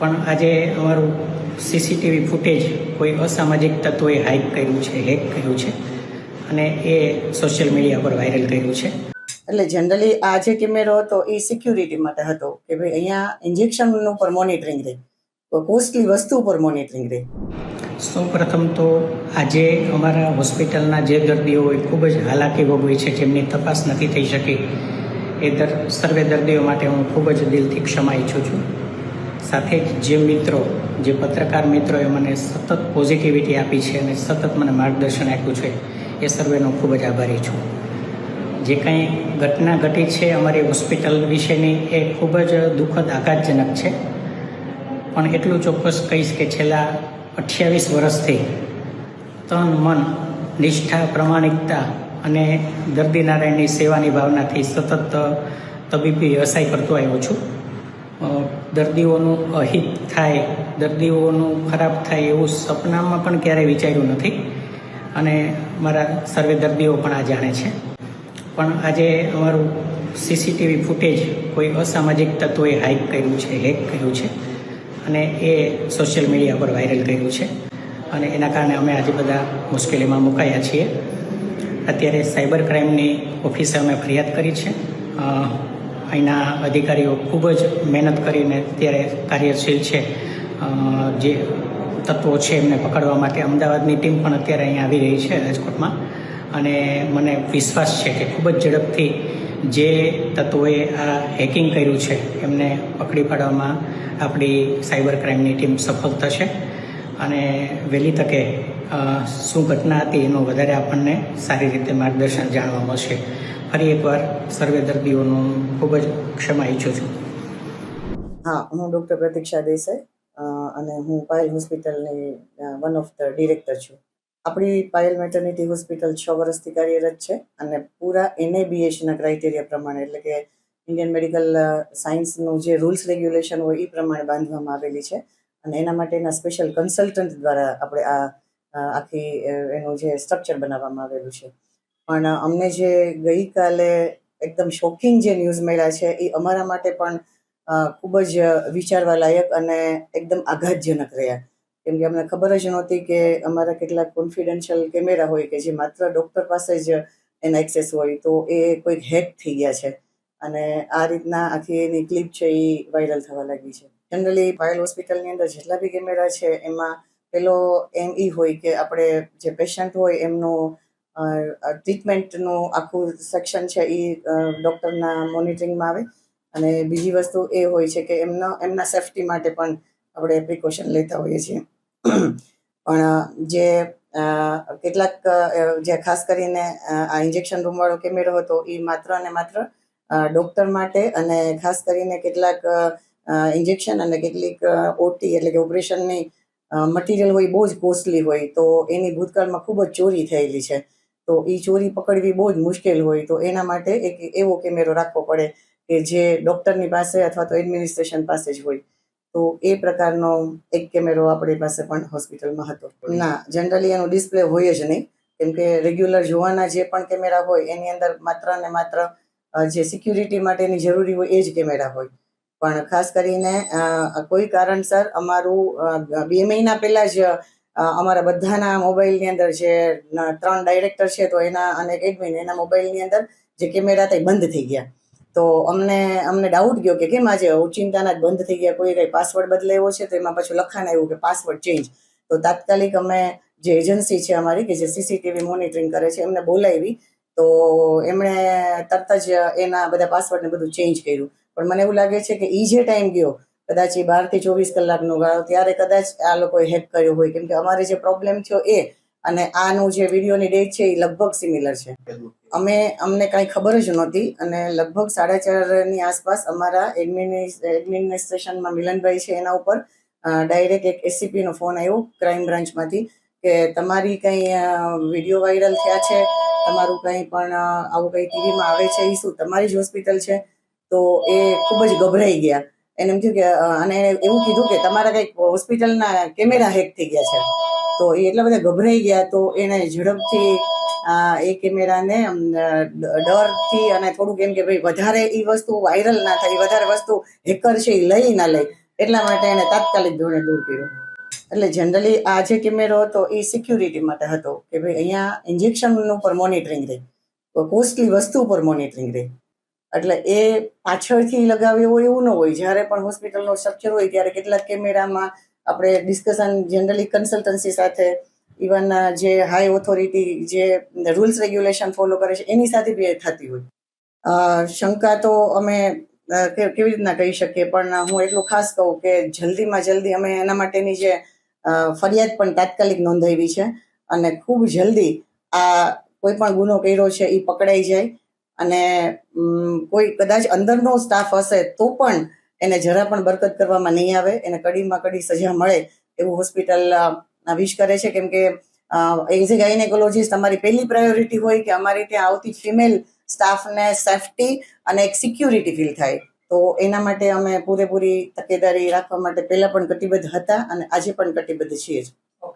પણ આજે અમારું સીસીટીવી ફૂટેજ કોઈ અસામાજિક તત્વોએ હાઇક કર્યું છે હેક કર્યું છે અને એ સોશિયલ મીડિયા પર વાયરલ કર્યું છે. એટલે જનરલી આ જે કેમેરો હતો એ સિક્યુરિટી માટે હતો કે ભાઈ અહીંયા ઇન્જેક્શન ઉપર મોનિટરિંગ રહે. કોસ્ટલી વસ્તુ ઉપર મોનિટરિંગ રહે. સૌ પ્રથમ તો આજે અમારા હોસ્પિટલના જે દર્દીઓ હોય ખૂબ જ હાલાકી ભોગવી છે જેમની તપાસ નથી થઈ શકી એ દર સર્વે દર્દીઓ માટે હું ખૂબ જ દિલથી ક્ષમા ઈચ્છું છું. સાથે જ જે મિત્રો, જે પત્રકાર મિત્રોએ મને સતત પોઝિટિવિટી આપી છે અને સતત મને માર્ગદર્શન આપ્યું છે, એ સર્વેનો ખૂબ જ આભારી છું. જે કંઈ ઘટના ઘટી છે અમારી હોસ્પિટલ વિશેની, એ ખૂબ જ દુઃખદ, આઘાતજનક છે. પણ એટલું ચોક્કસ કહીશ કે છેલ્લા અઠ્યાવીસ વર્ષથી તન, મન, નિષ્ઠા, પ્રમાણિકતા અને દર્દી નારાયણની સેવાની ભાવનાથી સતત તબીબી વ્યવસાય કરતો આવ્યો છું. દર્દીઓનું અહિત થાય, દર્દીઓનું ખરાબ થાય એવું સપનામાં પણ ક્યારેય વિચાર્યું નથી. અને મારા સર્વે દર્દીઓ પણ આ જાણે છે. પણ આજે અમારું સીસીટીવી ફૂટેજ કોઈ અસામાજિક તત્વોએ હાઇક કર્યું છે હેક કર્યું છે. અને એ સોશિયલ મીડિયા પર વાયરલ કર્યું છે. અને એના કારણે અમે આજે બધા મુશ્કેલીમાં મુકાયા છીએ. અત્યારે સાયબર ક્રાઇમની ઓફિસે અમે ફરિયાદ કરી છે. અહીંના અધિકારીઓ ખૂબ જ મહેનત કરીને અત્યારે કાર્યશીલ છે. જે તત્વો છે એમને પકડવા માટે અમદાવાદની ટીમ પણ અત્યારે અહીંયા આવી રહી છે રાજકોટમાં. અને મને વિશ્વાસ છે કે ખૂબ જ ઝડપથી જે તત્વોએ આ હેકિંગ કર્યું છે એમને પકડી પાડવામાં આપણી સાયબર ક્રાઇમની ટીમ સફળ થશે. અને વહેલી તકે શું ઘટના હતી એનું વધારે આપણને સારી રીતે માર્ગદર્શન જાણવા મળશે. ફરી એકવાર સર્વે દર્દીઓનું ખૂબ જ ક્ષમા ઈચ્છું છું. હા, હું ડૉક્ટર પ્રતીક્ષા દેસાઈ અને હું પાયલ હોસ્પિટલની વન ઓફ ધ ડિરેક્ટર છું. આપણી પાયલ મેટર્નિટી હોસ્પિટલ છ વર્ષથી કાર્યરત છે અને પૂરા એનએબીએસના ક્રાઇટેરિયા પ્રમાણે, એટલે કે ઇન્ડિયન મેડિકલ સાયન્સનું જે રૂલ્સ રેગ્યુલેશન હોય એ પ્રમાણે બાંધવામાં આવેલી છે. અને એના માટેના સ્પેશિયલ કન્સલ્ટન્ટ દ્વારા આપણે આ આખી એનું જે સ્ટ્રક્ચર બનાવવામાં આવેલું છે. પણ અમને જે ગઈકાલે એકદમ શોકિંગ જે ન્યૂઝ મળ્યા છે, એ અમારા માટે પણ ખૂબ જ વિચારવા લાયક અને એકદમ આઘાતજનક રહ્યા. કેમ કે અમને ખબર જ નહોતી કે અમારા કેટલાક કોન્ફિડન્શિયલ કેમેરા હોય કે જે માત્ર ડૉક્ટર પાસે જ એના એક્સેસ હોય, તો એ કોઈક હેક થઈ ગયા છે. અને આ રીતના આખી એની ક્લિપ છે એ વાયરલ થવા લાગી છે. જનરલી પાયલ હોસ્પિટલની અંદર જેટલા બી કેમેરા છે, એમાં પેલો એમ ઈ હોય કે આપણે જે પેશન્ટ હોય એમનું ટ્રીટમેન્ટનું આખું સેક્શન છે એ ડૉક્ટરના મોનિટરિંગમાં આવે. અને બીજી વસ્તુ એ હોય છે કે એમના એમના સેફટી માટે પણ આપણે પ્રિકોશન લેતા હોઈએ છીએ. પણ જે કેટલાક જે ખાસ કરીને આ ઇન્જેક્શન રૂમવાળો કેમેરો હતો એ માત્ર અને માત્ર ડૉક્ટર માટે અને ખાસ કરીને કેટલાક ઇન્જેક્શન અને કેટલીક ઓટી એટલે કે ઓપરેશનની મટીરિયલ હોય બહુ જ કોસ્ટલી હોય, તો એની ભૂતકાળમાં ખૂબ જ ચોરી થયેલી છે. તો એ ચોરી પકડવી બહુ જ મુશ્કેલ હોય, તો એના માટે એક એવો કેમેરો રાખવો પડે કે જે ડૉક્ટરની પાસે અથવા તો એડમિનિસ્ટ્રેશન પાસે જ હોય. તો એ પ્રકારનો એક કેમેરો આપણી પાસે પણ હોસ્પિટલમાં હતો. ના જનરલી એનું ડિસ્પ્લે હોય જ નહીં. કેમ કે રેગ્યુલર જોવાના જે પણ કેમેરા હોય, એની અંદર માત્ર ને માત્ર જે સિક્યુરિટી માટેની જરૂરી હોય એ જ કેમેરા હોય. પણ ખાસ કરીને કોઈ કારણસર અમારું બે મહિના પહેલા જ અમારા બધાના મોબાઈલની અંદર જે ત્રણ ડાયરેક્ટર છે, તો એના અને એક એડમિન એના મોબાઈલની અંદર જે કેમેરા એ બંધ થઈ ગયા. તો અમને અમને ડાઉટ ગયો કે કેમ આજે ઓચિંતાના જ બંધ થઈ ગયા, કોઈ કઈ પાસવર્ડ બદલાયો છે, તો એમાં પાછું લખાણ આવ્યું કે પાસવર્ડ ચેન્જ તો તાત્કાલિક અમે જે એજન્સી છે અમારી, કે જે સીસીટીવી મોનિટરિંગ કરે છે, એમને બોલાવી. તો એમણે તરત જ એના બધા પાસવર્ડને બધું ચેન્જ કર્યું. પણ મને એવું લાગે છે કે એ જે ટાઈમ ગયો, કદાચ એ બારથી ચોવીસ કલાકનો ગાળો, ત્યારે કદાચ આ લોકોએ હેક કર્યો હોય. કેમ કે અમારે જે પ્રોબ્લેમ થયો એ અને આનું જે વિડીયોની ડેટ છે એ લગભગ સિમિલર છે. અમે, અમને કાંઈ ખબર જ નહોતી અને લગભગ સાડા ચારની આસપાસ અમારા એડમિનિસ્ટ્રેશનમાં મિલનભાઈ છે એના ઉપર ડાયરેક્ટ એક એસીપીનો ફોન આવ્યો ક્રાઇમ બ્રાન્ચમાંથી કે તમારી કંઈ વીડિયો વાયરલ થયા છે? તમારું કંઈ પણ આવું કંઈ ટીવીમાં આવે છે એ શું? તમારી જ હોસ્પિટલ છે? તો એ ખૂબ જ ગભરાઈ ગયા. એને એમ થયું કે અને એવું કીધું કે તમારા કંઈક હોસ્પિટલના કેમેરા હેક થઈ ગયા છે. તો એ એટલા બધા ગભરાઈ ગયા તો એને ઝડપથી એ કેમેરાને ડરથી અને થોડુંક એમ કે ભાઈ વધારે એ વસ્તુ વાયરલ ના થાય વધારે વસ્તુ હેકર છે એ લઈ ના લે. એટલા માટે એને તાત્કાલિક ધોરણે દૂર કર્યો. એટલે જનરલી આ જે કેમેરો હતો એ સિક્યુરિટી માટે હતો કે ભાઈ અહીંયા ઇન્જેક્શન ઉપર મોનિટરિંગ રહે. કોસ્ટલી વસ્તુ ઉપર મોનિટરિંગ રહે. એટલે એ પાછળથી લગાવ્યો હોય એવું ન હોય. જ્યારે પણ હોસ્પિટલનો સ્ટ્રક્ચર હોય ત્યારે કેટલાક કેમેરામાં આપણે ડિસ્કશન જનરલી કન્સલ્ટન્સી સાથે ઇવન જે હાઈ ઓથોરિટી જે રૂલ્સ રેગ્યુલેશન ફોલો કરે છે, એની સાથે બી થતી હોય. શંકા તો અમે કેવી રીતના કહી શકીએ? પણ હું એટલું ખાસ કહું કે જલ્દીમાં જલ્દી અમે એના માટેની જે ફરિયાદ પણ તાત્કાલિક નોંધાવી છે. અને ખૂબ જલ્દી આ કોઈ પણ ગુનો કર્યો છે એ પકડાઈ જાય. અને કોઈ કદાચ અંદરનો સ્ટાફ હશે તો પણ એને જરા પણ બરકત કરવામાં નહીં આવે. એને કડીમાં કડી સજા મળે એવું હોસ્પિટલ વિશ કરે છે. કેમ કે એઝ એ ગાયનેકોલોજીસ્ટ પહેલી પ્રાયોરિટી હોય કે અમારી ત્યાં આવતી ફિમેલ સ્ટાફને સેફટી અને એક સિક્યુરિટી ફીલ થાય. તો એના માટે અમે પૂરેપૂરી તકેદારી રાખવા માટે પહેલા પણ કટિબદ્ધ હતા અને આજે પણ કટિબદ્ધ છીએ